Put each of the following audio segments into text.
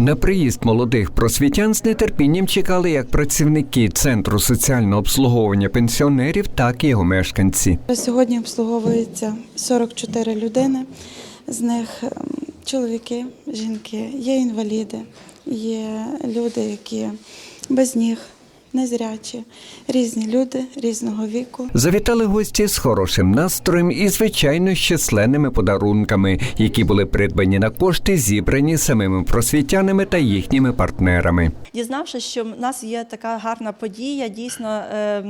На приїзд молодих просвітян з нетерпінням чекали як працівники Центру соціального обслуговування пенсіонерів, так і його мешканці. Сьогодні обслуговується 44 людини, з них ем, чоловіки, жінки, є інваліди, є люди, які без ніг, незрячі, різні люди різного віку. Завітали гості з хорошим настроєм і, звичайно, з численними подарунками, які були придбані на кошти, зібрані самими просвітянами та їхніми партнерами. Дізнавшись, що в нас є така гарна подія, дійсно, е,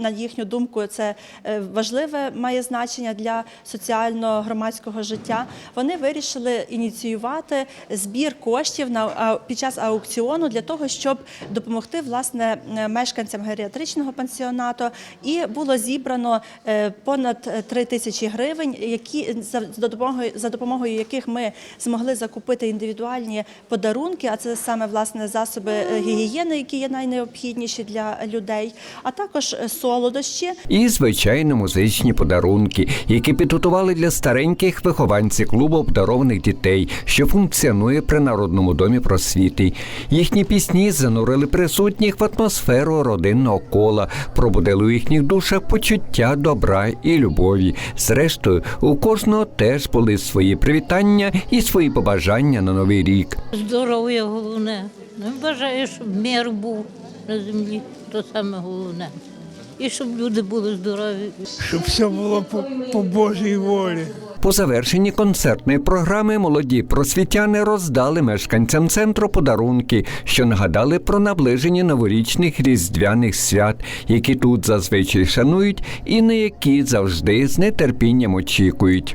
на їхню думку, це е, важливе має значення для соціально-громадського життя. Вони вирішили ініціювати збір коштів на під час аукціону для того, щоб допомогти власне е, мешканцям геріатричного пансіонату. І було зібрано е, понад 3 тисячі гривень, які за допомогою за допомогою яких ми змогли закупити індивідуальні подарунки, а це саме власне засоби е, гігієни, які є найнеобхідніші для людей, а також е, солодощі. І, звичайно, музичні подарунки, які підготували для стареньких вихованців клубу обдарованих дітей, що функціонує при Народному домі просвіти. Їхні пісні занурили присутніх в атмосферу родинного кола, пробудили у їхніх душах почуття добра і любові. Зрештою, у кожного теж були свої привітання і свої побажання на новий рік. Здоров'я головне. Ну, Бажаю, щоб мир був на землі, то саме головне. І щоб люди були здорові. щоб все було по, по Божій волі. По завершенні концертної програми молоді просвітяни роздали мешканцям центру подарунки, що нагадали про наближення новорічних різдвяних свят, які тут зазвичай шанують і на які завжди з нетерпінням очікують.